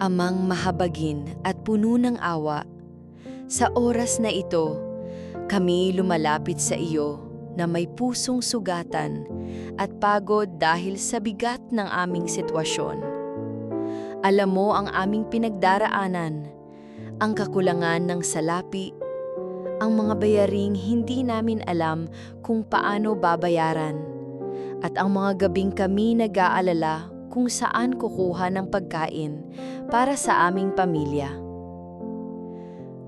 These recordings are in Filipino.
Amang mahabagin at puno ng awa, sa oras na ito, kami lumalapit sa iyo na may pusong sugatan at pagod dahil sa bigat ng aming sitwasyon. Alam mo ang aming pinagdaraanan, ang kakulangan ng salapi, ang mga bayaring hindi namin alam kung paano babayaran, at ang mga gabing kami nag-aalala kung saan kukuha ng pagkain para sa aming pamilya.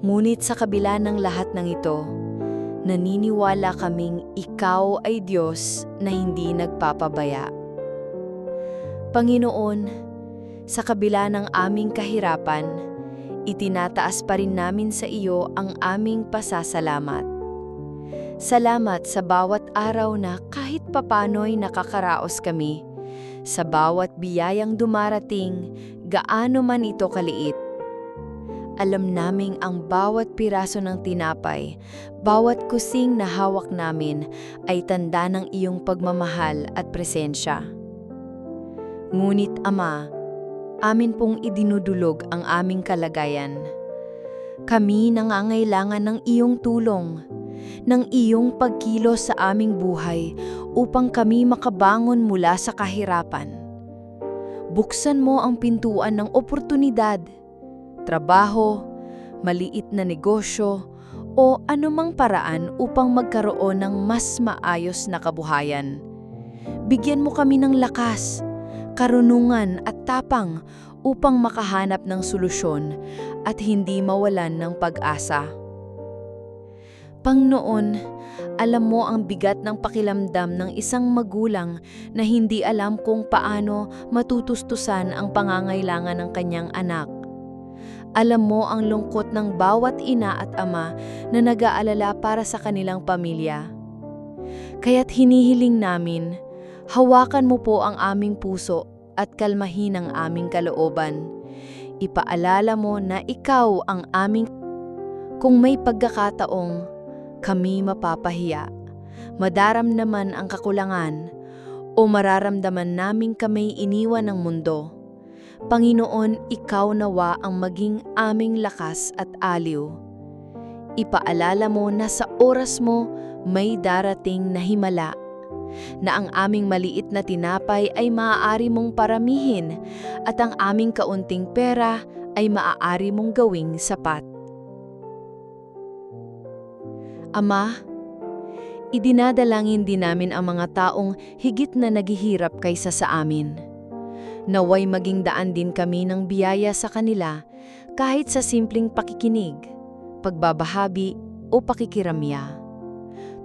Ngunit sa kabila ng lahat ng ito, naniniwala kaming ikaw ay Diyos na hindi nagpapabaya. Panginoon, sa kabila ng aming kahirapan, itinataas pa rin namin sa iyo ang aming pasasalamat. Salamat sa bawat araw na kahit papano'y nakakaraos kami sa bawat biyayang dumarating, gaano man ito kaliit. Alam naming ang bawat piraso ng tinapay, bawat kusing na hawak namin ay tanda ng iyong pagmamahal at presensya. Ngunit Ama, amin pong idinudulog ang aming kalagayan. Kami nangangailangan ng iyong tulong ng iyong pagkilos sa aming buhay upang kami makabangon mula sa kahirapan. Buksan mo ang pintuan ng oportunidad, trabaho, maliit na negosyo, o anumang paraan upang magkaroon ng mas maayos na kabuhayan. Bigyan mo kami ng lakas, karunungan at tapang upang makahanap ng solusyon at hindi mawalan ng pag-asa. Pangnoon, alam mo ang bigat ng pakilamdam ng isang magulang na hindi alam kung paano matutustusan ang pangangailangan ng kanyang anak. Alam mo ang lungkot ng bawat ina at ama na nag-aalala para sa kanilang pamilya. Kaya't hinihiling namin, hawakan mo po ang aming puso at kalmahin ang aming kalooban. Ipaalala mo na ikaw ang aming kung may pagkakataong kami mapapahiya, madaram naman ang kakulangan, o mararamdaman naming kami iniwan ng mundo. Panginoon, ikaw nawa ang maging aming lakas at aliw. Ipaalala mo na sa oras mo may darating na himala, na ang aming maliit na tinapay ay maaari mong paramihin at ang aming kaunting pera ay maaari mong gawing sapat. Ama, idinadalangin din namin ang mga taong higit na naghihirap kaysa sa amin. Naway maging daan din kami ng biyaya sa kanila kahit sa simpleng pakikinig, pagbabahabi o pakikiramya.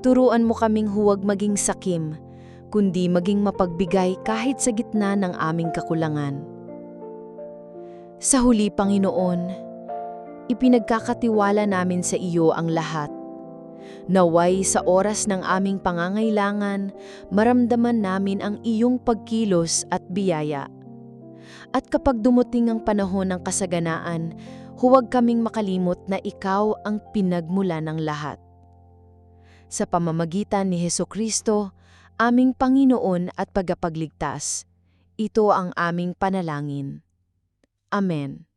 Turuan mo kaming huwag maging sakim, kundi maging mapagbigay kahit sa gitna ng aming kakulangan. Sa huli, Panginoon, ipinagkakatiwala namin sa iyo ang lahat Naway sa oras ng aming pangangailangan, maramdaman namin ang iyong pagkilos at biyaya. At kapag dumuting ang panahon ng kasaganaan, huwag kaming makalimot na ikaw ang pinagmula ng lahat. Sa pamamagitan ni Heso Kristo, aming Panginoon at pagapagligtas, ito ang aming panalangin. Amen.